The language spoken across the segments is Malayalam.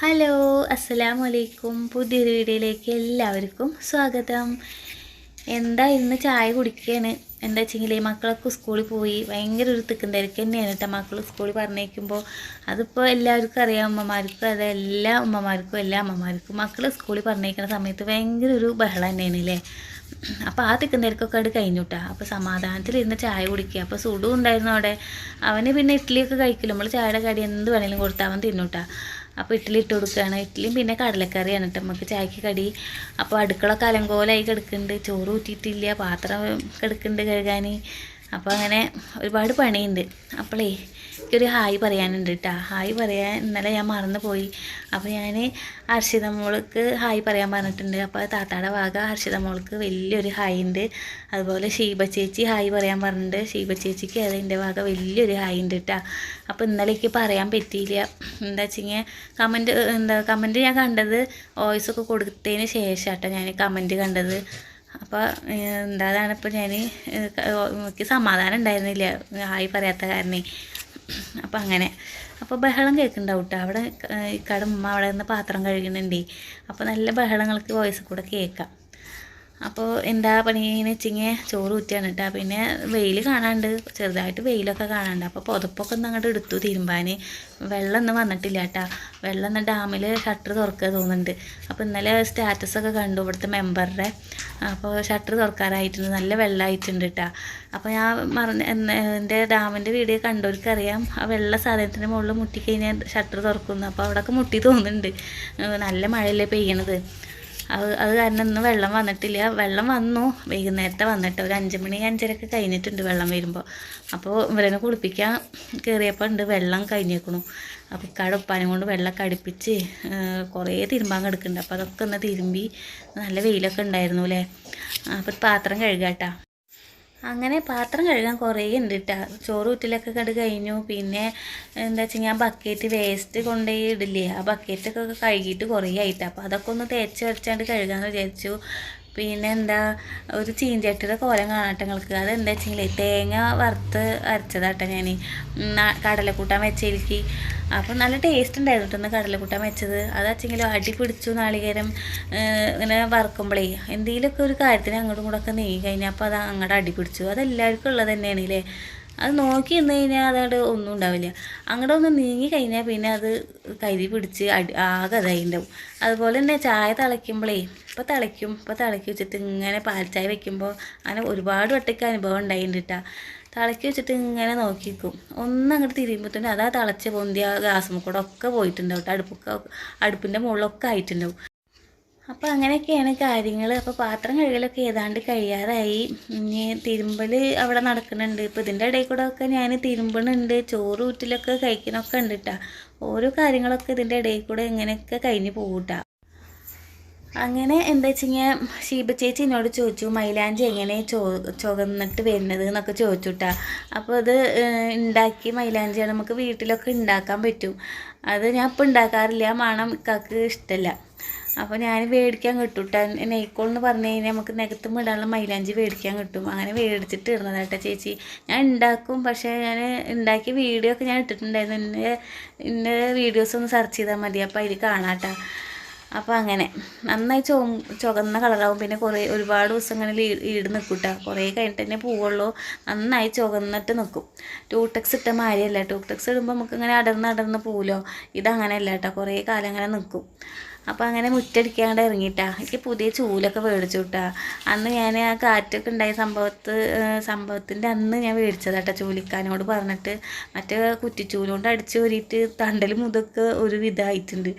ഹലോ അസ്സലാമു അലൈക്കും പുതിയൊരു വീഡിയോയിലേക്ക് എല്ലാവർക്കും സ്വാഗതം. എന്താ ഇന്ന് ചായ കുടിക്കുകയാണ് എന്താ വെച്ചെങ്കിൽ മക്കളൊക്കെ സ്കൂളിൽ പോയി. ഭയങ്കര ഒരു തിക്കും തിരക്ക് തന്നെയാണ് കേട്ടോ മക്കൾ സ്കൂളിൽ പറഞ്ഞേക്കുമ്പോൾ അതിപ്പോൾ എല്ലാവർക്കും അറിയാം അമ്മമാർക്കും അത് എല്ലാ അമ്മമാർക്കും എല്ലാ അമ്മമാർക്കും. മക്കൾ സ്കൂളിൽ പറഞ്ഞേക്കുന്ന സമയത്ത് ഭയങ്കര ഒരു ബഹളം തന്നെയാണ് അല്ലേ അപ്പോൾ ആ തിക്കും തിരക്കൊക്കെ അവിടെ കഴിഞ്ഞുട്ടാ അപ്പോൾ സമാധാനത്തിൽ ഇരുന്ന് ചായ കുടിക്കുക. അപ്പോൾ സുഡു ഉണ്ടായിരുന്നു അവിടെ. അവന് പിന്നെ ഇഡ്ഡലിയൊക്കെ കഴിക്കില്ല നമ്മൾ ചായയുടെ കടി എന്ത് വേണേലും കൊടുത്താൽ അവൻ തിന്നൂട്ടാ അപ്പോൾ ഇഡ്ഡലി ഇട്ട് കൊടുക്കുകയാണ്. ഇഡ്ഡലിയും പിന്നെ കടലക്കറിയാണ് കേട്ടോ നമുക്ക് ചായക്ക് കടി. അപ്പോൾ അടുക്കള കലങ്കോലായി കിടക്കുന്നുണ്ട്. ചോറ് ഊറ്റിയിട്ടില്ല. പാത്രം കിടക്കുന്നുണ്ട് കഴുകാൻ അപ്പോൾ അങ്ങനെ ഒരുപാട് പണിയുണ്ട്. അപ്പോളേ എനിക്കൊരു ഹായ് പറയാനുണ്ട് കേട്ടോ ഹായ് പറയാൻ ഇന്നലെ ഞാൻ മറന്നു പോയി അപ്പോൾ ഞാൻ ഹർഷിത മോൾക്ക് ഹായ് പറയാൻ പറഞ്ഞിട്ടുണ്ട്. അപ്പോൾ താത്താടെ ഭാഗ ഹർഷിത മോൾക്ക് വലിയൊരു ഹായ് ഉണ്ട് അതുപോലെ ഷീബ ചേച്ചി ഹായ് പറയാൻ പറഞ്ഞിട്ടുണ്ട്. ഷീബ ചേച്ചിക്ക് അത് എന്റെ വക വലിയൊരു ഹായ് ഉണ്ട് കേട്ടോ അപ്പോൾ ഇന്നലേക്ക് പറയാൻ പറ്റിയില്ല. എന്താ വെച്ചിങ്ങനെ കമന്റ് എന്താ കമന്റ് ഞാൻ കണ്ടത് വോയിസ് ഒക്കെ കൊടുത്തതിന് ശേഷം കേട്ടോ ഞാൻ കമന്റ് കണ്ടത്. അപ്പോൾ എന്താ അതാണ് ഇപ്പോൾ ഞാൻ എനിക്ക് സമാധാനം ഉണ്ടായിരുന്നില്ല ഹായ് പറയാത്ത കാരണേ. അപ്പോൾ അങ്ങനെ. അപ്പോൾ ബഹളം കേൾക്കുന്നുണ്ടാവും കേട്ടോ അവിടെ കടമ്മ അവിടെ നിന്ന് പാത്രം കഴുകുന്നുണ്ടേ. അപ്പോൾ നല്ല ബഹളങ്ങൾക്ക് വോയിസ് കൂടെ കേൾക്കാം. അപ്പോൾ എന്താ പണിയെന്ന് വെച്ചിങ്ങനെ ചോറ് ഊറ്റിയാണ് കേട്ടോ പിന്നെ വെയിൽ കാണാണ്ട് ചെറുതായിട്ട് വെയിലൊക്കെ കാണാണ്ട്. അപ്പോൾ പുതപ്പൊക്കെ ഒന്ന് അങ്ങോട്ട് എടുത്തു തിരുമ്പാൻ വെള്ളം ഒന്നും വന്നിട്ടില്ല കേട്ടോ വെള്ളം ഒന്ന് ഡാമിൽ ഷട്ടർ തുറക്കുക തോന്നുന്നുണ്ട്. അപ്പോൾ ഇന്നലെ സ്റ്റാറ്റസൊക്കെ കണ്ടു ഇവിടുത്തെ മെമ്പറുടെ അപ്പോൾ ഷട്ടർ തുറക്കാറായിട്ടുണ്ട്. നല്ല വെള്ളമായിട്ടുണ്ട് കേട്ടോ അപ്പോൾ ഞാൻ മറന്ന് എന്റെ ഡാമിന്റെ വീഡിയോ കണ്ടവർക്കറിയാം. ആ വെള്ള സാധനത്തിന്റെ മുകളിൽ മുട്ടിക്കഴിഞ്ഞാൽ ഷട്ടർ തുറക്കുന്നു. അപ്പോൾ അവിടെയൊക്കെ മുട്ടി തോന്നുന്നുണ്ട്. നല്ല മഴയല്ലേ പെയ്യണത്. അത് അത് കാരണം ഇന്ന് വെള്ളം വന്നിട്ടില്ല. വെള്ളം വന്നു. വൈകുന്നേരത്തെ വന്നിട്ട് ഒരു അഞ്ച് മണി അഞ്ചരക്ക് കഴിഞ്ഞിട്ടുണ്ട് വെള്ളം വരുമ്പോൾ അപ്പോൾ ഇവരനെ കുളിപ്പിക്കാൻ കയറിയപ്പോൾ ഉണ്ട് വെള്ളം കഴിഞ്ഞേക്കണു. അപ്പോൾ ഇക്കാട് ഉപ്പാനും കൊണ്ട് വെള്ളം അടുപ്പിച്ച് കുറേ തിരുമ്പാൻ കിടക്കുന്നുണ്ട്. അപ്പോൾ അതൊക്കെ ഒന്ന് തിരുമ്പി നല്ല വെയിലൊക്കെ ഉണ്ടായിരുന്നു അല്ലേ അപ്പോൾ പാത്രം കഴുകാട്ടാ. അങ്ങനെ പാത്രം കഴുകാൻ കുറേ ഉണ്ട് കേട്ടോ ചോറ് ഊറ്റിലൊക്കെ കണ്ട് കഴിഞ്ഞു. പിന്നെ എന്താ വെച്ചാൽ ഞാൻ ബക്കറ്റ് വേസ്റ്റ് കൊണ്ടുപോയി ഇടില്ലേ? ആ ബക്കറ്റൊക്കെ കഴുകിയിട്ട് കുറേ ആയിട്ട്. അപ്പോൾ അതൊക്കെ ഒന്ന് തേച്ച് വരച്ചാണ്ട് കഴുകാമെന്ന് വിചാരിച്ചു. പിന്നെ എന്താ ഒരു ചീഞ്ചട്ടിയുടെ കോലം കാണട്ടെ നിങ്ങൾക്ക്. അതെന്താ വെച്ചെങ്കിൽ തേങ്ങ വറുത്ത് അരച്ചതാട്ടോ ഞാൻ കടലക്കൂട്ടാൻ വെച്ചേക്ക് അപ്പോൾ നല്ല ടേസ്റ്റ് ഉണ്ടായിരുന്നു കേട്ടോ കടലക്കൂട്ടാൻ വെച്ചത്. അത് വെച്ചെങ്കിൽ അടി പിടിച്ചു നാളികേരം ഇങ്ങനെ വറുക്കുമ്പോഴേ എന്തെങ്കിലുമൊക്കെ ഒരു കാര്യത്തിന് അങ്ങോട്ടും ഒക്കെ നീങ്ങി കഴിഞ്ഞാൽ അപ്പോൾ അത് അങ്ങോട്ട് അടി പിടിച്ചു. അതെല്ലാവർക്കും ഉള്ളത് തന്നെയാണ് അല്ലേ അത് നോക്കി നിന്ന് കഴിഞ്ഞാൽ അതവിടെ ഒന്നും ഉണ്ടാവില്ല. അങ്ങോട്ട് ഒന്ന് നീങ്ങി കഴിഞ്ഞാൽ പിന്നെ അത് കരി പിടിച്ച് അടി ആകെ അതായി ഉണ്ടാവും. അതുപോലെ തന്നെ ചായ തിളയ്ക്കുമ്പോഴേ ഇപ്പോൾ തിളയ്ക്കും ഇപ്പോൾ തിളക്കി വെച്ചിട്ട് ഇങ്ങനെ പാൽച്ചായ വെക്കുമ്പോൾ അങ്ങനെ ഒരുപാട് വട്ടയ്ക്ക് അനുഭവം ഉണ്ടായിട്ടുണ്ട് കേട്ടോ തിളക്കി വെച്ചിട്ട് ഇങ്ങനെ നോക്കിക്കും. ഒന്ന് അങ്ങോട്ട് തന്നെ അതാ തിളച്ച് പൊന്തിയ ഗ്യാസും കൂടെ ഒക്കെ പോയിട്ടുണ്ടാവും അടുപ്പൊക്കെ അടുപ്പിന്റെ മുകളിലൊക്കെ ആയിട്ടുണ്ടാവും. അപ്പോൾ അങ്ങനെയൊക്കെയാണ് കാര്യങ്ങൾ അപ്പോൾ പാത്രം കഴുകലൊക്കെ ഏതാണ്ട് കഴിയാറായി. ഇനി തിരുമ്പൽ അവിടെ നടക്കുന്നുണ്ട്. ഇപ്പോൾ ഇതിന്റെ ഇടയിൽ കൂടെ ഒക്കെ ഞാൻ തിരുമ്പണുണ്ട്. ചോറ് ഊറ്റിലൊക്കെ കഴിക്കണമൊക്കെ ഉണ്ട് കേട്ടോ ഓരോ കാര്യങ്ങളൊക്കെ ഇതിന്റെ ഇടയിൽ കൂടെ ഇങ്ങനെയൊക്കെ കഴിഞ്ഞ് പോകൂട്ടാ അങ്ങനെ എന്താ വെച്ച് കഴിഞ്ഞാൽ ഷീബ ചേച്ചി എന്നോട് ചോദിച്ചു മൈലാഞ്ചി എങ്ങനെ ചോ ചുവന്നിട്ട് വരുന്നത് എന്നൊക്കെ ചോദിച്ചുട്ടാ അപ്പോൾ അത് ഉണ്ടാക്കി മൈലാഞ്ചിയാണ്. നമുക്ക് വീട്ടിലൊക്കെ ഉണ്ടാക്കാൻ പറ്റും. അത് ഞാൻ ഇപ്പോൾ ഉണ്ടാക്കാറില്ല മണം ഇക്കാക്ക് ഇഷ്ടമല്ല അപ്പോൾ ഞാൻ മേടിക്കാൻ കിട്ടും കേട്ടോ നെയ്ക്കോൾ എന്ന് പറഞ്ഞു കഴിഞ്ഞാൽ നമുക്ക് നികത്ത് ഇടാനുള്ള മൈലാഞ്ചി മേടിക്കാൻ കിട്ടും. അങ്ങനെ മേടിച്ചിട്ട് ഇടുന്നതാട്ടോ ചേച്ചി. ഞാൻ ഉണ്ടാക്കും പക്ഷേ ഞാൻ ഉണ്ടാക്കിയ വീഡിയോ ഒക്കെ ഞാൻ ഇട്ടിട്ടുണ്ടായിരുന്നു. എന്റെ എന്റെ വീഡിയോസ് ഒന്ന് സെർച്ച് ചെയ്താൽ മതി. അപ്പോൾ അതിൽ കാണാട്ടോ അപ്പോൾ അങ്ങനെ. നന്നായി ചോ ചുവന്ന കളറാവും പിന്നെ കുറേ ഒരുപാട് ദിവസം ഇങ്ങനെ ഈട് നിൽക്കും കേട്ടോ കുറേ കഴിഞ്ഞിട്ട് തന്നെ പോവുള്ളൂ. നന്നായി ചുവന്നിട്ട് നിൽക്കും ടൂടെക്സ് ഇട്ട മാരിയല്ല. ടൂടെക്സ് ഇടുമ്പോൾ നമുക്ക് ഇങ്ങനെ അടർന്ന് അടർന്ന് പോവുമല്ലോ ഇതങ്ങനെയല്ല കേട്ടോ കുറേ കാലം അങ്ങനെ നിൽക്കും അപ്പോൾ അങ്ങനെ മുറ്റടിക്കാണ്ട് ഇറങ്ങിയിട്ടാ എനിക്ക് പുതിയ ചൂലൊക്കെ മേടിച്ചു കിട്ടാ അന്ന് ഞാൻ ആ കാറ്റൊക്കെ ഉണ്ടായ സംഭവത്ത് സംഭവത്തിന്റെ അന്ന് ഞാൻ മേടിച്ചതാട്ടോ ചൂലിക്കാനോട് പറഞ്ഞിട്ട്. മറ്റേ കുറ്റിച്ചൂലുകൊണ്ട് അടിച്ച് ഊരിയിട്ട് തണ്ടൽ മുതൊക്കെ ഒരു വിധമായിട്ടുണ്ട്.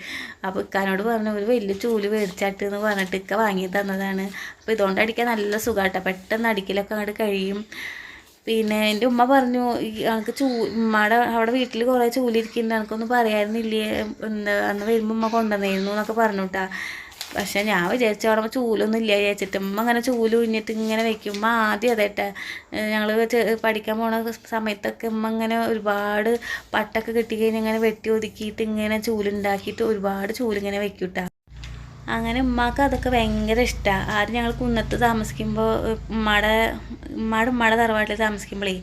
അപ്പോൾ ഇക്കാനോട് പറഞ്ഞു ഒരു വലിയ ചൂൽ മേടിച്ചാട്ട് എന്ന് പറഞ്ഞിട്ട് ഇക്ക വാങ്ങി തന്നതാണ്. അപ്പോൾ ഇതുകൊണ്ട് അടിക്കാൻ നല്ല സുഖമാട്ടോ പെട്ടെന്ന് അടിക്കലൊക്കെ അങ്ങോട്ട് കഴിയും. പിന്നെ എന്റെ ഉമ്മ പറഞ്ഞു എനിക്ക് ചൂ ഉമ്മയുടെ അവിടെ വീട്ടിൽ കുറേ ചൂലിരിക്കുന്നുണ്ട് എനിക്കൊന്നും പറയായിരുന്നില്ലേ എന്താ അന്ന് വരുമ്പോൾ ഉമ്മ കൊണ്ടുവന്നിരുന്നു എന്നൊക്കെ പറഞ്ഞു കേട്ടാ പക്ഷേ ഞാൻ വിചാരിച്ചു അവിടെ ചൂലൊന്നും ഇല്ല വിചാരിച്ചിട്ട് ഉമ്മ അങ്ങനെ ചൂൽ ഉഞ്ഞിട്ട് ഇങ്ങനെ വെക്കും. ഉമ്മ ആദ്യം അതേട്ടെ ഞങ്ങൾ പഠിക്കാൻ പോണ സമയത്തൊക്കെ ഉമ്മ ഇങ്ങനെ ഒരുപാട് പട്ടൊക്കെ കിട്ടി കഴിഞ്ഞാൽ ഇങ്ങനെ വെട്ടി ഒതുക്കിയിട്ട് ഇങ്ങനെ ചൂലുണ്ടാക്കിയിട്ട് ഒരുപാട് ചൂലിങ്ങനെ വെക്കൂട്ടാ. അങ്ങനെ ഉമ്മാക്ക് അതൊക്കെ ഭയങ്കര ഇഷ്ടമാണ് ആദ്യം ഞങ്ങൾ കുന്നത്ത് താമസിക്കുമ്പോൾ ഉമ്മയുടെ ഉമ്മയുടെ ഉമ്മയുടെ തറവാട്ടിൽ താമസിക്കുമ്പോഴേ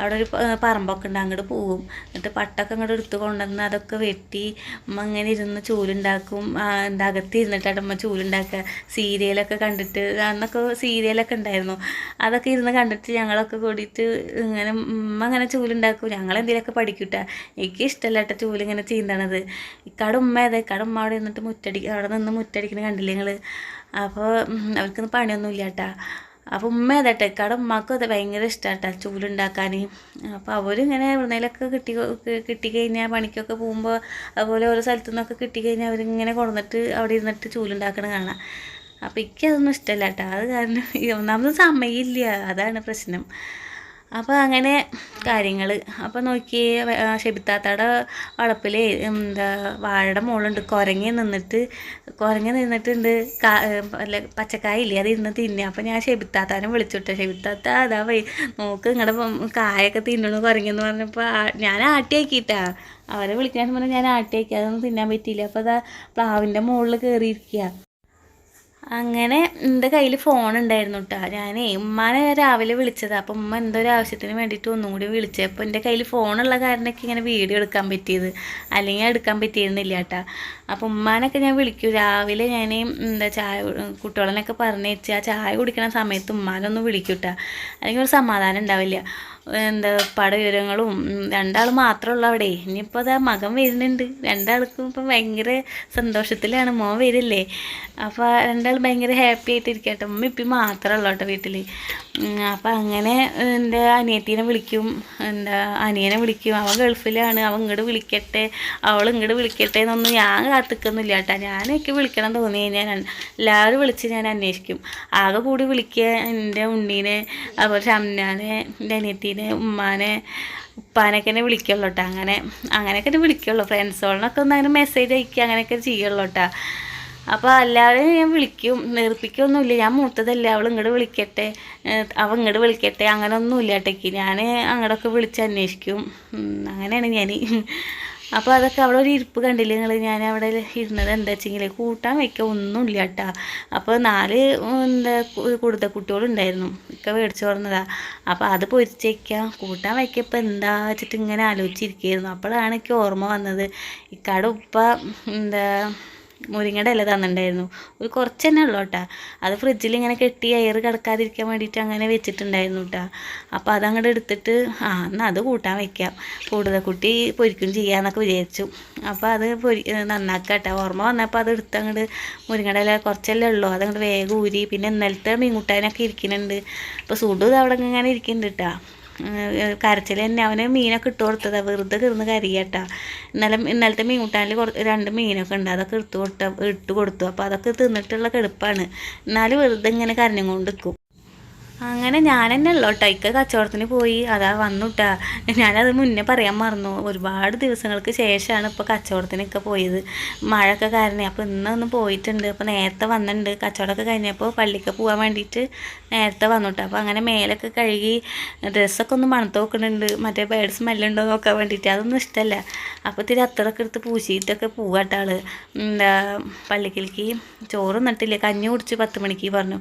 അവിടെ ഒരു പറമ്പൊക്കെ ഉണ്ട്. അങ്ങോട്ട് പോവും. എന്നിട്ട് പട്ടൊക്കെ അങ്ങോട്ട് എടുത്ത് കൊണ്ടുവന്ന് അതൊക്കെ വെട്ടി അമ്മ ഇങ്ങനെ ഇരുന്ന് ചൂലുണ്ടാക്കും. എന്താ അകത്ത് ഇരുന്നിട്ടാണ് അമ്മ ചൂലുണ്ടാക്കുക. സീരിയലൊക്കെ കണ്ടിട്ട് അന്നൊക്കെ സീരിയലൊക്കെ ഉണ്ടായിരുന്നു. അതൊക്കെ ഇരുന്ന് കണ്ടിട്ട് ഞങ്ങളൊക്കെ കൂടിയിട്ട് ഇങ്ങനെ ഉമ്മ അങ്ങനെ ചൂലുണ്ടാക്കും. ഞങ്ങൾ എന്തെങ്കിലുമൊക്കെ പഠിക്കൂട്ടാ? എനിക്ക് ഇഷ്ടമല്ല കേട്ടോ ചൂൽ ഇങ്ങനെ ചീന്തണത്. ഇക്കാട് ഉമ്മ അതെ ഇക്കാട് ഉമ്മ അവിടെ നിന്നിട്ട് മുറ്റടി അവിടെ നിന്ന് മുറ്റടിക്കണ കണ്ടില്ലേ നിങ്ങൾ അപ്പോൾ അവർക്കൊന്നും പണിയൊന്നുമില്ല കേട്ടാ അപ്പോൾ ഉമ്മ അതട്ടെ കട ഉമ്മാക്കും അത് ഭയങ്കര ഇഷ്ടമാട്ടാ ചൂലുണ്ടാക്കാൻ അപ്പോൾ അവരിങ്ങനെ എവിടുന്നേലൊക്കെ കിട്ടി കിട്ടിക്കഴിഞ്ഞാൽ പണിക്കൊക്കെ പോകുമ്പോൾ അതുപോലെ ഓരോ സ്ഥലത്തു നിന്നൊക്കെ കിട്ടിക്കഴിഞ്ഞാൽ അവരിങ്ങനെ കൊണ്ടുവന്നിട്ട് അവിടെ ഇരുന്നിട്ട് ചൂലുണ്ടാക്കണ കാണാം. അപ്പോൾ എനിക്കതൊന്നും ഇഷ്ടമല്ല കേട്ടോ അത് കാരണം ഒന്നാമത് സമയമില്ല അതാണ് പ്രശ്നം. അപ്പോൾ അങ്ങനെ കാര്യങ്ങൾ അപ്പോൾ നോക്കി ഷെബിത്താത്തയുടെ വളപ്പിൽ എന്താ വാഴയുടെ മുകളുണ്ട് കുരങ്ങി നിന്നിട്ട് കുരങ്ങി നിന്നിട്ടുണ്ട്. കാ അല്ല പച്ചക്കായ ഇല്ലേ? അത് ഇരുന്ന് തിന്നെ. അപ്പോൾ ഞാൻ ഷെബിത്താത്താനെ വിളിച്ചുവിട്ടെ ഷെബിത്താത്ത അതാ വൈ നോക്ക് നിങ്ങളുടെ കായൊക്കെ തിന്നണു കുരങ്ങെന്ന് പറഞ്ഞപ്പോൾ ഞാൻ ആട്ടിയാക്കിയിട്ടാ അവരെ വിളിക്കാൻ പറഞ്ഞാൽ ഞാൻ ആട്ടിയാക്കി അതൊന്നും തിന്നാൻ പറ്റിയില്ല. അപ്പോൾ അതാ പ്ലാവിന്റെ മുകളിൽ കയറിയിരിക്കുക അങ്ങനെ എന്റെ കയ്യിൽ ഫോൺ ഉണ്ടായിരുന്നു കേട്ടോ ഞാനേ ഉമ്മാനെ രാവിലെ വിളിച്ചത്. അപ്പം ഉമ്മ എന്തോ ഒരു ആവശ്യത്തിന് വേണ്ടിയിട്ട് ഒന്നും കൂടി വിളിച്ചത് അപ്പോൾ എന്റെ കയ്യിൽ ഫോണുള്ള കാരണമൊക്കെ ഇങ്ങനെ വീഡിയോ എടുക്കാൻ പറ്റിയത്. അല്ലെങ്കിൽ എടുക്കാൻ പറ്റിയിരുന്നില്ല കേട്ടോ അപ്പം ഉമ്മാനൊക്കെ ഞാൻ വിളിക്കും. രാവിലെ ഞാൻ എന്താ ചായ കുട്ടികളെന്നൊക്കെ പറഞ്ഞു വെച്ചാൽ ചായ കുടിക്കണ സമയത്ത് ഉമ്മാനൊന്ന് വിളിക്കും കേട്ടോ അല്ലെങ്കിൽ ഒരു സമാധാനം ഉണ്ടാവില്ല. എന്താ പട വിവരങ്ങളും രണ്ടാൾ മാത്രമുള്ള അവിടെ. ഇനിയിപ്പോൾ അതാ മകൻ വരുന്നുണ്ട്. രണ്ടാൾക്കും ഇപ്പം ഭയങ്കര സന്തോഷത്തിലാണ്. മോൻ വരില്ലേ? അപ്പോൾ രണ്ടാൾ ഭയങ്കര ഹാപ്പി ആയിട്ടിരിക്കട്ടെ. കേട്ടോ ഉമ്മ ഇപ്പം മാത്രമല്ല കേട്ടോ വീട്ടിൽ അപ്പം അങ്ങനെ എന്റെ അനിയത്തീനെ വിളിക്കും. എന്താ അനിയനെ വിളിക്കും. അവൻ ഗൾഫിലാണ്. അവൻ ഇങ്ങോട്ട് വിളിക്കട്ടെ. അവൾ ഇങ്ങോട്ട് വിളിക്കട്ടെ എന്നൊന്നും ഞാൻ കാത്തിക്കൊന്നുമില്ല കേട്ടോ. ഞാനൊക്കെ വിളിക്കണം തോന്നി ഞാൻ എല്ലാവരും വിളിച്ച് ഞാൻ അന്വേഷിക്കും. ആകെ കൂടി വിളിക്കുക എന്റെ ഉണ്ണീനെ അതുപോലെ ഷംനാനെ എന്റെ അനിയത്തീനെ. ഉമ്മാനെ ഉപ്പാനൊക്കെ എന്നെ വിളിക്കുള്ളൂ കേട്ടോ അങ്ങനെ അങ്ങനെയൊക്കെ എന്നെ വിളിക്കുള്ളൂ. ഫ്രണ്ട്സുകളിനൊക്കെ ഒന്ന് അങ്ങനെ മെസ്സേജ് അയക്കുക അങ്ങനെയൊക്കെ ചെയ്യുള്ളൂ കേട്ടോ അപ്പോൾ എല്ലാവരെയും ഞാൻ വിളിക്കും നേർപ്പിക്കൊന്നുമില്ല. ഞാൻ മൂത്തതല്ല അവൾ ഇങ്ങോട്ട് വിളിക്കട്ടെ അവൾ ഇങ്ങോട്ട് വിളിക്കട്ടെ അങ്ങനെ ഒന്നുമില്ല കേട്ടേക്ക് ഞാൻ അങ്ങോട്ടൊക്കെ വിളിച്ച് അന്വേഷിക്കും. അങ്ങനെയാണ് ഞാൻ അപ്പോൾ അതൊക്കെ അവിടെ ഒരു ഇരിപ്പ് കണ്ടില്ലേ നിങ്ങൾ ഞാൻ അവിടെ ഇരുന്നത് എന്താ വെച്ചെങ്കിൽ കൂട്ടാൻ വയ്ക്കുക ഒന്നുമില്ല കേട്ടോ അപ്പോൾ നാല് എന്താ കൊടുത്ത കുട്ടികളുണ്ടായിരുന്നു ഒക്കെ മേടിച്ചു പറഞ്ഞതാ. അപ്പോൾ അത് പൊരിച്ചേക്കാം കൂട്ടാൻ വയ്ക്കപ്പോൾ എന്താ വെച്ചിട്ട് ഇങ്ങനെ ആലോചിച്ചിരിക്കുകയായിരുന്നു. അപ്പോഴാണ് എനിക്ക് ഓർമ്മ വന്നത്. ഇക്കാടെ ഉപ്പ എന്താ മുരിങ്ങയുടെ ഇല തന്നിട്ടുണ്ടായിരുന്നു. ഒരു കുറച്ച് തന്നെ ഉള്ളൂ കേട്ടോ. അത് ഫ്രിഡ്ജിൽ ഇങ്ങനെ കെട്ടി എയർ കിടക്കാതിരിക്കാൻ വേണ്ടിയിട്ട് അങ്ങനെ വെച്ചിട്ടുണ്ടായിരുന്നു കേട്ടോ. അപ്പോൾ അതങ്ങോട്ട് എടുത്തിട്ട് ആ എന്നാൽ അത് കൂട്ടാൻ വയ്ക്കാം കൂടുതൽ കുട്ടി പൊരിക്കും ചെയ്യാന്നൊക്കെ വിചാരിച്ചു. അപ്പോൾ അത് പൊരി നന്നാക്കാം കേട്ടോ. ഓർമ്മ വന്നപ്പോൾ അത് എടുത്ത് അങ്ങോട്ട് മുരിങ്ങയുടെ ഇല കുറച്ചല്ലേ ഉള്ളൂ. അതങ്ങോട്ട് വേഗം ഊരി പിന്നെ ഇന്നലത്തെ മീൻകുട്ടാനൊക്കെ ഇരിക്കുന്നുണ്ട് അപ്പോൾ സുഡു അവിടെ ഇങ്ങനെ ഇരിക്കുന്നുണ്ട് കേട്ടോ. കരച്ചിൽ തന്നെ. അവന് മീനൊക്കെ ഇട്ട് കൊടുത്തത്. വെറുതെ കിടന്ന് കരിയട്ടാ. ഇന്നലെ ഇന്നലത്തെ മീൻ കൂട്ടാനിൽ കുറച്ച് രണ്ട് മീനൊക്കെ ഉണ്ട്. അതൊക്കെ എടുത്ത് കൊടുത്ത ഇട്ട് കൊടുത്തു. അപ്പോൾ അതൊക്കെ തിന്നിട്ടുള്ള കെടുപ്പാണ്. എന്നാലും വെറുതെ ഇങ്ങനെ കരഞ്ഞും കൊണ്ട് നിൽക്കും അങ്ങനെ ഞാൻ തന്നെ ഉള്ളു കേട്ടോ ഇക്ക കച്ചവടത്തിന് പോയി. അതാ വന്നുട്ടാ. ഞാനത് മുന്നേ പറയാൻ മറന്നു. ഒരുപാട് ദിവസങ്ങൾക്ക് ശേഷമാണ് ഇപ്പോൾ കച്ചവടത്തിനൊക്കെ പോയത്. മഴയൊക്കെ കാരണം. അപ്പോൾ ഇന്നൊന്ന് പോയിട്ടുണ്ട്. അപ്പോൾ നേരത്തെ വന്നിട്ടുണ്ട് കച്ചവടമൊക്കെ കഴിഞ്ഞപ്പോൾ പള്ളിക്ക് പോകാൻ വേണ്ടിയിട്ട് നേരത്തെ വന്നുട്ടാ. അപ്പോൾ അങ്ങനെ മേലൊക്കെ കഴുകി ഡ്രസ്സൊക്കെ ഒന്ന് മണത്ത് നോക്കുന്നുണ്ട് മറ്റേ ബേഡ് സ്മെല്ലുണ്ടോ നോക്കാൻ വേണ്ടിയിട്ട്. അതൊന്നും ഇഷ്ടമല്ല അപ്പോൾ തിരി അത്തറൊക്കെ എടുത്ത് പൂശിയിട്ടൊക്കെ പോവാട്ടോ ആൾ. എന്താ പള്ളിക്കലേക്ക് ചോറ് നിന്നിട്ടില്ല കഞ്ഞി കുടിച്ച് പത്ത് മണിക്ക് പറഞ്ഞു.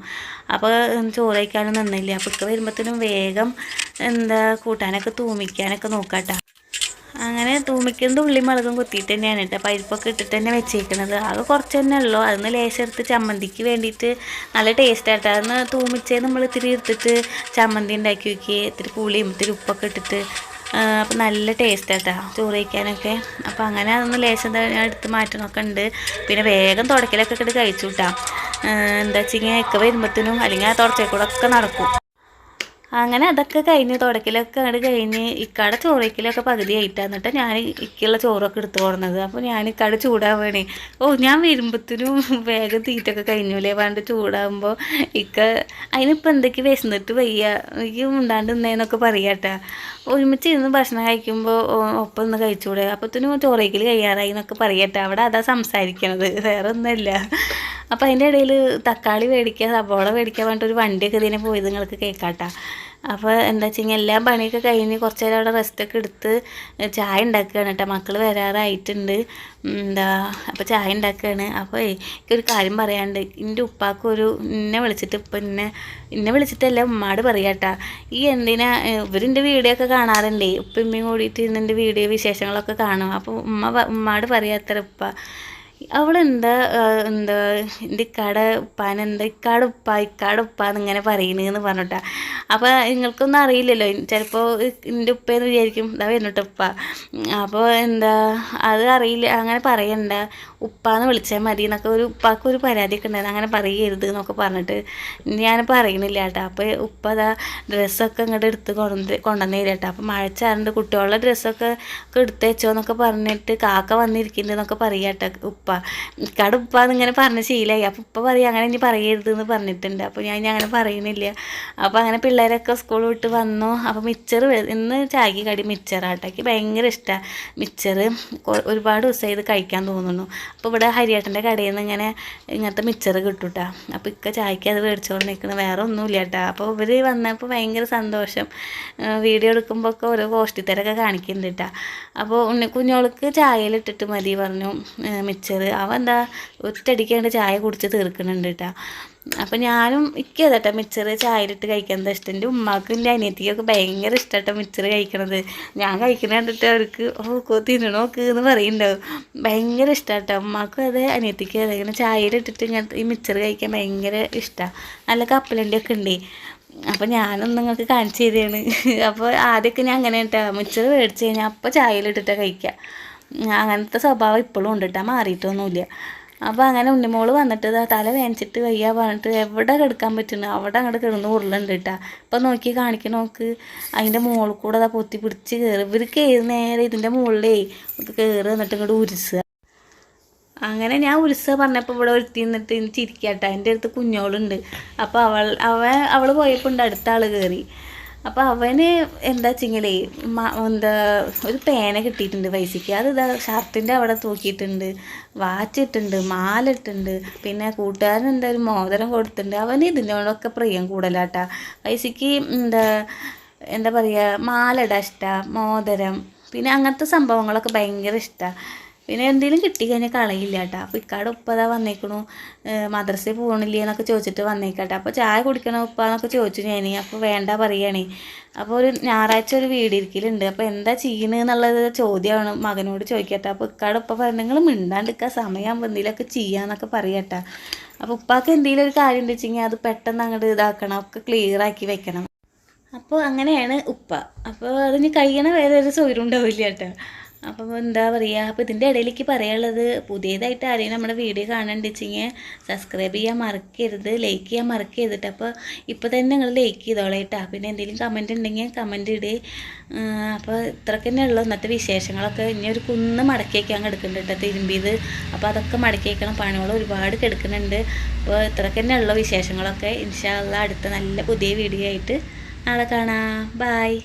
അപ്പോൾ ചോറ് കഴിക്കാനും നിന്നില്ല അപ്പോൾ ഇക്ക വരുമ്പോഴത്തേനും വേഗം എന്താ കൂട്ടാനൊക്കെ തൂമിക്കാനൊക്കെ നോക്കാട്ടാ. അങ്ങനെ തൂമിക്കുന്നത് ഉള്ളി മുളകും കുത്തിയിട്ട് തന്നെയാണ് കേട്ടോ. പരിപ്പൊക്കെ ഇട്ടിട്ട് തന്നെ വെച്ചേക്കണത്. ആകെ കുറച്ച് തന്നെ ഉള്ളൂ. അതിന് ലേശം എടുത്ത് ചമ്മന്തിക്ക് വേണ്ടിയിട്ട് നല്ല ടേസ്റ്റ് അതൊന്ന് തൂമിച്ചേ നമ്മൾ ഇത്തിരി എടുത്തിട്ട് ചമ്മന്തി ഉണ്ടാക്കി വെക്കുക ഇത്തിരി പുളിയും ഇത്തിരി ഉപ്പൊക്കെ ഇട്ടിട്ട് അപ്പം നല്ല ടേസ്റ്റ് ആട്ടാ. ചോറ് അപ്പം അങ്ങനെ അതൊന്ന് ലേശം ഞാൻ എടുത്ത് മാറ്റണമൊക്കെ ഉണ്ട്. പിന്നെ വേഗം തുടക്കലൊക്കെ ഇട്ട് കഴിച്ചു കൂട്ടാ എന്താ വെച്ചിങ്ങനെ ഒക്കെ വരുമ്പോഴത്തേനും അല്ലെങ്കിൽ ആ തുടച്ചേക്കൂടെ ഒക്കെ നടക്കും. അങ്ങനെ അതൊക്കെ കഴിഞ്ഞ് തുടക്കലൊക്കെ അങ്ങോട്ട് കഴിഞ്ഞ് ഇക്കാട ചോറയ്ക്കലൊക്കെ പകുതി ആയിട്ടാ. എന്നിട്ട് ഞാൻ ഇക്കുള്ള ചോറൊക്കെ എടുത്തു കൊടുന്നത്. അപ്പോൾ ഞാൻ ഇക്കട വേണേ ഓ ഞാൻ വരുമ്പോഴത്തേനും വേഗം തീറ്റൊക്കെ കഴിഞ്ഞൂലേ? വേണ്ട ചൂടാകുമ്പോൾ ഇക്ക അതിനിപ്പോൾ എന്തൊക്കെ വിശന്നിട്ട് വയ്യ? എനിക്ക് ഉണ്ടാണ്ട് നിന്നേന്നൊക്കെ പറയാട്ടാ. ഒരുമിച്ച് ഇരുന്ന് ഭക്ഷണം കഴിക്കുമ്പോൾ ഒപ്പം ഒന്ന് കഴിച്ചൂടെ? അപ്പോഴത്തേനും ചോറയ്ക്കൽ കഴിയാറായി എന്നൊക്കെ പറയട്ടെ. അവിടെ അതാ സംസാരിക്കണത്. വേറെ ഒന്നുമില്ല അപ്പോൾ അതിന്റെ ഇടയിൽ തക്കാളി മേടിക്കുക സബോള മേടിക്കാൻ വേണ്ടിയിട്ട് ഒരു വണ്ടിയൊക്കെ ഇതിനെ പോയത് നിങ്ങൾക്ക് കേൾക്കാട്ടാ. അപ്പോൾ എന്താ വെച്ച് കഴിഞ്ഞാൽ എല്ലാം പണിയൊക്കെ കഴിഞ്ഞ് കുറച്ച് നേരം അവിടെ റെസ്റ്റൊക്കെ എടുത്ത് ചായ ഉണ്ടാക്കുകയാണ് കേട്ടോ. മക്കൾ വരാറായിട്ടുണ്ട്. എന്താ അപ്പോൾ ചായ ഉണ്ടാക്കുകയാണ്. അപ്പോൾ എനിക്കൊരു കാര്യം പറയാണ്ട് എന്റെ ഉപ്പാക്കൊരു ഇന്നെ വിളിച്ചിട്ട് ഇപ്പം ഇന്നെ എന്നെ വിളിച്ചിട്ടല്ല ഉമ്മാട് പറയാട്ടാ ഈ എന്തിനാ ഇവരെന്റെ വീഡിയോ ഒക്കെ കാണാറുണ്ടേ. ഉപ്പ കൂടിയിട്ട് ഇന്നെന്റെ വീഡിയോ വിശേഷങ്ങളൊക്കെ കാണും. അപ്പോൾ ഉമ്മ ഉമ്മാട് പറയാത്ര ഉപ്പ. അവളെന്താ എന്താ എന്റെ ഇക്കാടെ ഉപ്പാൻ എന്താ കടുപ്പ ഉപ്പ ഇക്കാടെ എന്നിങ്ങനെ പറയുന്നതെന്ന് പറഞ്ഞിട്ടാ. അപ്പോൾ നിങ്ങൾക്കൊന്നും അറിയില്ലല്ലോ ചിലപ്പോൾ എന്റെ ഉപ്പയെന്ന് വിചാരിക്കും ഇതാ വരുന്നുട്ടോ ഉപ്പ. അപ്പോൾ എന്താ അത് അറിയില്ല അങ്ങനെ പറയണ്ട. ഉപ്പാന്ന് വിളിച്ചാൽ മതി എന്നൊക്കെ ഒരു ഉപ്പാക്ക് ഒരു പരാതിയൊക്കെ ഉണ്ടായിരുന്നു. അങ്ങനെ പറയരുത് എന്നൊക്കെ പറഞ്ഞിട്ട് ഞാൻ അറിയണില്ല കേട്ടോ. അപ്പോൾ ഉപ്പ അതാ ഡ്രസ്സൊക്കെ ഇങ്ങോട്ട് എടുത്ത് കൊണ്ടുവന്ന് കൊണ്ടുവന്ന് കേട്ടോ. അപ്പോൾ മഴച്ചാറുണ്ട് കുട്ടികളുടെ ഡ്രസ്സൊക്കെ ഒക്കെ എടുത്ത് വെച്ചോ എന്നൊക്കെ പറഞ്ഞിട്ട് കാക്ക വന്നിരിക്കുന്നുണ്ട് എന്നൊക്കെ പറയാട്ടോ ഉപ്പ. ഇക്കാട് ഉപ്പ എന്നിങ്ങനെ പറഞ്ഞ് ശീലമായി അപ്പോൾ ഉപ്പ പറയും അങ്ങനെ ഇനി പറയരുത് എന്ന് പറഞ്ഞിട്ടുണ്ട്. അപ്പോൾ ഞാൻ അങ്ങനെ പറയുന്നില്ല അപ്പോൾ അങ്ങനെ പിള്ളേരൊക്കെ സ്കൂൾ വിട്ട് വന്നു. അപ്പോൾ മിച്ചർ ഇന്ന് ചാക്കി കടി മിച്ചറാട്ടയ്ക്ക് ഭയങ്കര ഇഷ്ടമാണ് മിച്ചർ ഒരുപാട് ദിവസമായി ഇത് കഴിക്കാൻ തോന്നുന്നു. അപ്പോൾ ഇവിടെ ഹരിയേട്ടന്റെ കടയിൽ നിന്ന് ഇങ്ങനെ ഇങ്ങനത്തെ മിച്ചർ കിട്ടും കേട്ടോ അപ്പോൾ ഇക്ക ചായക്ക് അത് മേടിച്ചുകൊണ്ട് നിൽക്കുന്നത് വേറെ ഒന്നുമില്ല കേട്ടോ അപ്പോൾ ഇവർ വന്നപ്പോൾ ഭയങ്കര സന്തോഷം. വീഡിയോ എടുക്കുമ്പോൾ ഒക്കെ ഓരോ കോഷ്ടിത്തരൊക്കെ കാണിക്കുന്നുണ്ട് കേട്ടോ അപ്പോൾ ഉണ്ണി കുഞ്ഞോൾക്ക് ചായയിലിട്ടിട്ട് മതി പറഞ്ഞു മിച്ചർ അവൻ എന്താ ഒറ്റയടിക്കാണ്ട് ചായ കുടിച്ച് തീർക്കുന്നുണ്ട് കേട്ടോ അപ്പം ഞാനും എനിക്ക് കേട്ടോ മിച്ചറ് ചായയിലിട്ട് കഴിക്കാൻ ഇഷ്ടം? എന്റെ ഉമ്മാക്കും എന്റെ അനിയത്തിക്കൊക്കെ ഭയങ്കര ഇഷ്ടമാട്ടോ മിച്ചറ് കഴിക്കണത്. ഞാൻ കഴിക്കുന്ന കണ്ടിട്ട് അവർക്ക് ഓ തിന്നണോക്ക് എന്ന് പറയുന്നുണ്ടാവും ഭയങ്കര ഇഷ്ടമാട്ടോ ഉമ്മാക്കും അതെ അനിയത്തിക്കും അതെ. ഇങ്ങനെ ചായയിലിട്ടിട്ട് ഇങ്ങനത്തെ ഈ മിച്ചറ് കഴിക്കാൻ ഭയങ്കര ഇഷ്ടമാണ് നല്ല കപ്പലണ്ടി ഒക്കെ ഉണ്ട് അപ്പോൾ ഞാനൊന്നും നിങ്ങൾക്ക് കാണിച്ചു തരികയാണ് അപ്പോൾ ആദ്യമൊക്കെ ഞാൻ അങ്ങനെ കേട്ടോ മിച്ചറ് മേടിച്ച് കഴിഞ്ഞാൽ അപ്പോൾ ചായയിലിട്ടിട്ടാണ് കഴിക്കുക അങ്ങനത്തെ സ്വഭാവം ഇപ്പോഴും ഉണ്ട് മാറിയിട്ടൊന്നുമില്ല അപ്പോൾ അങ്ങനെ ഉണ്ണിമോൾ വന്നിട്ട് തല വേനിച്ചിട്ട് വയ്യ പറഞ്ഞിട്ട് എവിടെ കിടക്കാൻ പറ്റുന്നു? അവിടെ അങ്ങോട്ട് കിടന്ന് ഉരുളുണ്ട് കേട്ടാ. അപ്പോൾ നോക്കി കാണിക്കണ നോക്ക്. അതിന്റെ മുകളിൽ കൂടെ അതാ പൊത്തി പിടിച്ച് കയറി ഇവർ കയറി നേരെ ഇതിന്റെ മുകളിലേ കയറി എന്നിട്ട് ഇങ്ങോട്ട് ഉരുസുക അങ്ങനെ ഞാൻ ഉത്സവ പറഞ്ഞപ്പോൾ ഇവിടെ ഒരുത്തി നിന്നിട്ട് ചിരിക്കാട്ടോ എന്റെ അടുത്ത് കുഞ്ഞോളുണ്ട്. അപ്പോൾ അവൾ അവൾ പോയപ്പോൾ ഉണ്ട് അടുത്ത ആൾ കയറി അപ്പോൾ അവന് എന്താ വെച്ചെങ്കിലേ എന്താ ഒരു പേന കിട്ടിയിട്ടുണ്ട് പൈസയ്ക്ക് അത് ഇതാ ഷർട്ടിന്റെ അവിടെ തൂക്കിയിട്ടുണ്ട്. വാച്ചിട്ടുണ്ട് ഇട്ടുണ്ട് മാല ഇട്ടുണ്ട് പിന്നെ കൂട്ടുകാരൻ എന്താ ഒരു മോതിരം കൊടുത്തിട്ടുണ്ട്. അവന് ഇതിനോടൊക്കെ പ്രിയം കൂടുതലാട്ടാ പൈസയ്ക്ക് എന്താ എന്താ പറയുക മാല ഇഷ്ട മോതിരം. പിന്നെ അങ്ങനത്തെ സംഭവങ്ങളൊക്കെ ഭയങ്കര ഇഷ്ടമാണ് പിന്നെ എന്തെങ്കിലും കിട്ടി കഴിഞ്ഞാൽ കളയില്ല കേട്ടോ അപ്പോൾ ഇക്കാട് ഉപ്പതാ വന്നേക്കണു. മദ്രസയിൽ പോകണില്ലേ എന്നൊക്കെ ചോദിച്ചിട്ട് വന്നേക്കട്ടെ. അപ്പോൾ ചായ കുടിക്കണോ ഉപ്പ എന്നൊക്കെ ചോദിച്ചു ഞാൻ അപ്പോൾ വേണ്ട പറയുകയാണേ അപ്പോൾ ഒരു ഞായറാഴ്ച ഒരു വീട് ഇരിക്കലുണ്ട്. അപ്പോൾ എന്താ ചെയ്യണേ എന്നുള്ളത് ചോദ്യമാണ് മകനോട് ചോദിക്കട്ടെ. അപ്പോൾ ഇക്കാട് ഉപ്പ പറഞ്ഞു നിങ്ങൾ മിണ്ടാണ്ടിരിക്കുക സമയമാകുമ്പോൾ എന്തെങ്കിലുമൊക്കെ ചെയ്യാമെന്നൊക്കെ പറയട്ടെ. അപ്പോൾ ഉപ്പാക്ക് എന്തെങ്കിലും ഒരു കാര്യം ഉണ്ട് വെച്ചെങ്കിൽ അത് പെട്ടെന്ന് അങ്ങോട്ട് ഇതാക്കണം. ഒക്കെ ക്ലിയർ ആക്കി വെക്കണം. അപ്പോൾ അങ്ങനെയാണ് ഉപ്പ. അപ്പോൾ അതിന് കഴിയണ വേറെ ഒരു സൗകര്യം ഉണ്ടാവില്ല കേട്ടോ അപ്പം എന്താ പറയുക അപ്പോൾ ഇതിന്റെ ഇടയിലേക്ക് പറയാനുള്ളത് പുതിയതായിട്ട് ആരെയും നമ്മുടെ വീഡിയോ കാണാണ്ട് വെച്ചെങ്കിൽ സബ്സ്ക്രൈബ് ചെയ്യാൻ മറക്കരുത് ലൈക്ക് ചെയ്യാൻ മറക്കരുതിട്ട് അപ്പോൾ ഇപ്പോൾ തന്നെ നിങ്ങൾ ലൈക്ക് ചെയ്തോളേട്ടാ പിന്നെ എന്തെങ്കിലും കമന്റ് ഉണ്ടെങ്കിൽ കമന്റ് ഇട്. അപ്പോൾ ഇത്രയൊക്കെ തന്നെ ഉള്ളൂ. ഇന്നത്തെ വിശേഷങ്ങളൊക്കെ ഇനി ഒരു കുന്ന് മടക്കി വയ്ക്കാൻ കിടക്കുന്നുണ്ട് കേട്ടോ തിരുമ്പിയത്. അപ്പോൾ അതൊക്കെ മടക്കി വയ്ക്കണം പണികൾ ഒരുപാട് കിടക്കുന്നുണ്ട്. അപ്പോൾ ഇത്രയൊക്കെ തന്നെ ഉള്ള വിശേഷങ്ങളൊക്കെ. ഇൻഷാല്ല അടുത്ത നല്ല പുതിയ വീഡിയോ ആയിട്ട് നാളെ കാണാം. ബായ്